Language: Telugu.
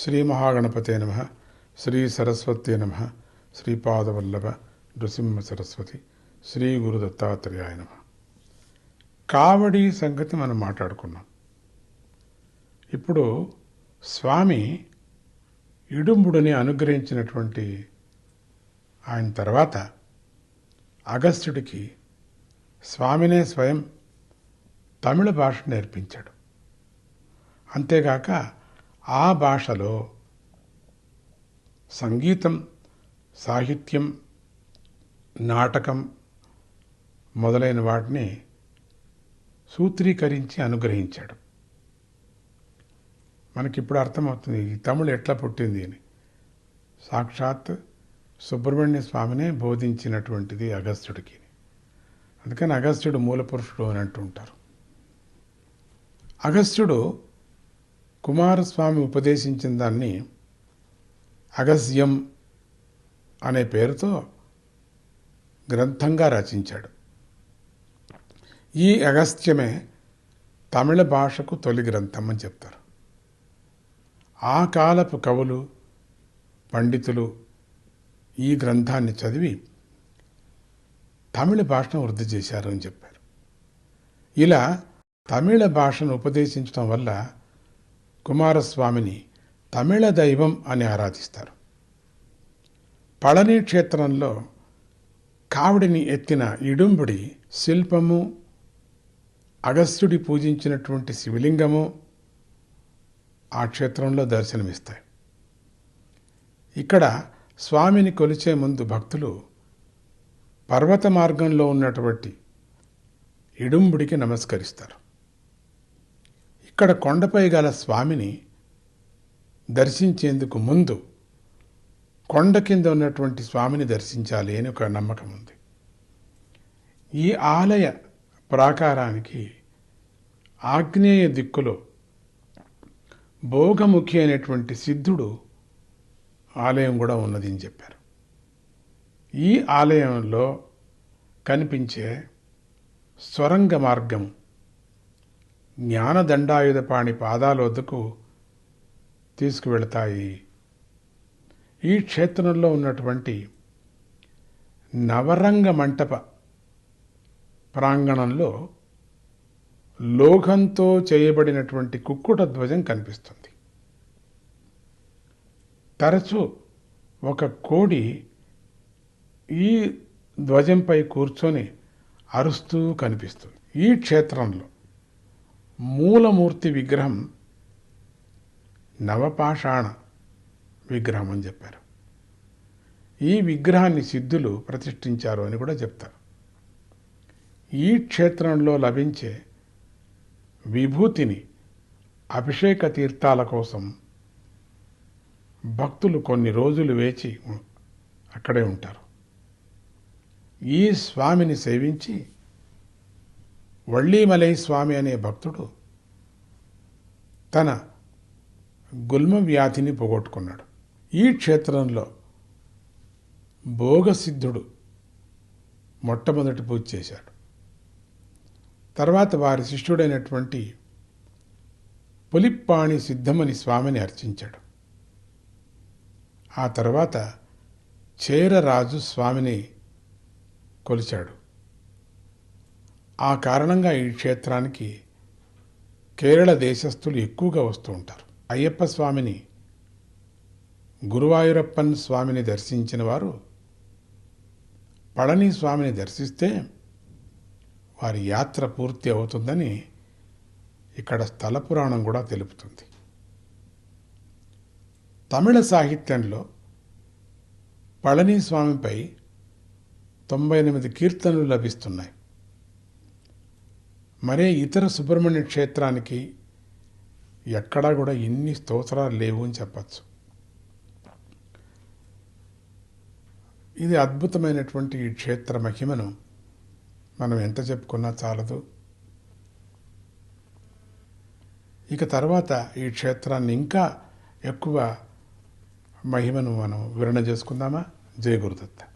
శ్రీ మహాగణపతే నమ. శ్రీ సరస్వతే నమ. శ్రీపాదవల్లభ నృసింహ సరస్వతి శ్రీ గురు దత్తాత్రేయాయ నమ. కావడి సంగతి మనం మాట్లాడుకున్నాం. ఇప్పుడు స్వామి ఇడుంబుడిని అనుగ్రహించినటువంటి ఆయన తర్వాత అగస్త్యుడికి స్వామినే స్వయం తమిళ భాష నేర్పించాడు. అంతేగాక ఆ భాషలో సంగీతం సాహిత్యం నాటకం మొదలైన వాటిని సూత్రీకరించి అనుగ్రహించాడు. మనకిప్పుడు అర్థమవుతుంది ఈ తమిళ ఎట్లా పుట్టింది అని. సాక్షాత్ సుబ్రహ్మణ్య స్వామినే బోధించినటువంటిది అగస్త్యుడికి. అందుకని అగస్త్యుడు మూలపురుషుడు అని అంటుంటారు. అగస్త్యుడు కుమారస్వామి ఉపదేశించిన దాన్ని అగస్యం అనే పేరుతో గ్రంథంగా రచించాడు. ఈ అగస్త్యమే తమిళ భాషకు తొలి గ్రంథం అని చెప్తారు. ఆ కాలపు కవులు పండితులు ఈ గ్రంథాన్ని చదివి తమిళ భాషను వృద్ధి చేశారు అని చెప్పారు. ఇలా తమిళ భాషను ఉపదేశించడం వల్ల కుమారస్వామిని తమిళ దైవం అని ఆరాధిస్తారు. పళని క్షేత్రంలో కావిడిని ఎత్తిన ఇడుంబుడి శిల్పము అగస్త్యుడి పూజించినటువంటి శివలింగము ఆ క్షేత్రంలో దర్శనమిస్తాయి. ఇక్కడ స్వామిని కొలిచే ముందు భక్తులు పర్వత మార్గంలో ఉన్నటువంటి ఇడుంబుడికి నమస్కరిస్తారు. ఇక్కడ కొండపై గల స్వామిని దర్శించేందుకు ముందు కొండ కింద ఉన్నటువంటి స్వామిని దర్శించాలి అని ఒక నమ్మకం ఉంది. ఈ ఆలయ ప్రాకారానికి ఆగ్నేయ దిక్కులో భోగముఖి అయినటువంటి సిద్ధుడు ఆలయం కూడా ఉన్నది అని చెప్పారు. ఈ ఆలయంలో కనిపించే స్వరంగ మార్గం జ్ఞానదండాయుధపాణి పాదాల వద్దకు తీసుకువెళతాయి. ఈ క్షేత్రంలో ఉన్నటువంటి నవరంగ మంటప ప్రాంగణంలో లోహంతో చేయబడినటువంటి కుక్కుట ధ్వజం కనిపిస్తుంది. తరచూ ఒక కోడి ఈ ధ్వజంపై కూర్చొని అరుస్తూ కనిపిస్తుంది. ఈ క్షేత్రంలో మూలమూర్తి విగ్రహం నవపాషాణ విగ్రహం అని చెప్పారు. ఈ విగ్రహాన్ని సిద్ధులు ప్రతిష్ఠించారు అని కూడా చెప్తారు. ఈ క్షేత్రంలో లభించే విభూతిని అభిషేక తీర్థాల కోసం భక్తులు కొన్ని రోజులు వేచి అక్కడే ఉంటారు. ఈ స్వామిని సేవించి వళ్ళీమలై స్వామి అనే భక్తుడు తన గుల్మ వ్యాధిని పోగొట్టుకున్నాడు. ఈ క్షేత్రంలో భోగసిద్ధుడు మొట్టమొదటి పూజ చేశాడు. తర్వాత వారి శిష్యుడైనటువంటి పులిప్పాణి సిద్ధమని స్వామిని అర్చించాడు. ఆ తర్వాత చేరరాజు స్వామిని కొలిచాడు. ఆ కారణంగా ఈ క్షేత్రానికి కేరళ దేశస్థులు ఎక్కువగా వస్తూ ఉంటారు. అయ్యప్ప స్వామిని గురువాయూరప్పన్ స్వామిని దర్శించిన వారు పళని స్వామిని దర్శిస్తే వారి యాత్ర పూర్తి అవుతుందని ఇక్కడ స్థల పురాణం కూడా తెలుపుతుంది. తమిళ సాహిత్యంలో పళనిస్వామిపై తొంభై ఎనిమిది కీర్తనలు లభిస్తున్నాయి. మరే ఇతర సుబ్రహ్మణ్య క్షేత్రానికి ఎక్కడా కూడా ఇన్ని స్తోత్రాలు లేవు అని చెప్పచ్చు. ఇది అద్భుతమైనటువంటి ఈ క్షేత్ర మహిమను మనం ఎంత చెప్పుకున్నా చాలదు. ఇక తర్వాత ఈ క్షేత్రాన్ని ఇంకా ఎక్కువ మహిమను మనం వివరణ చేసుకుందామా? జయ గురుదత్త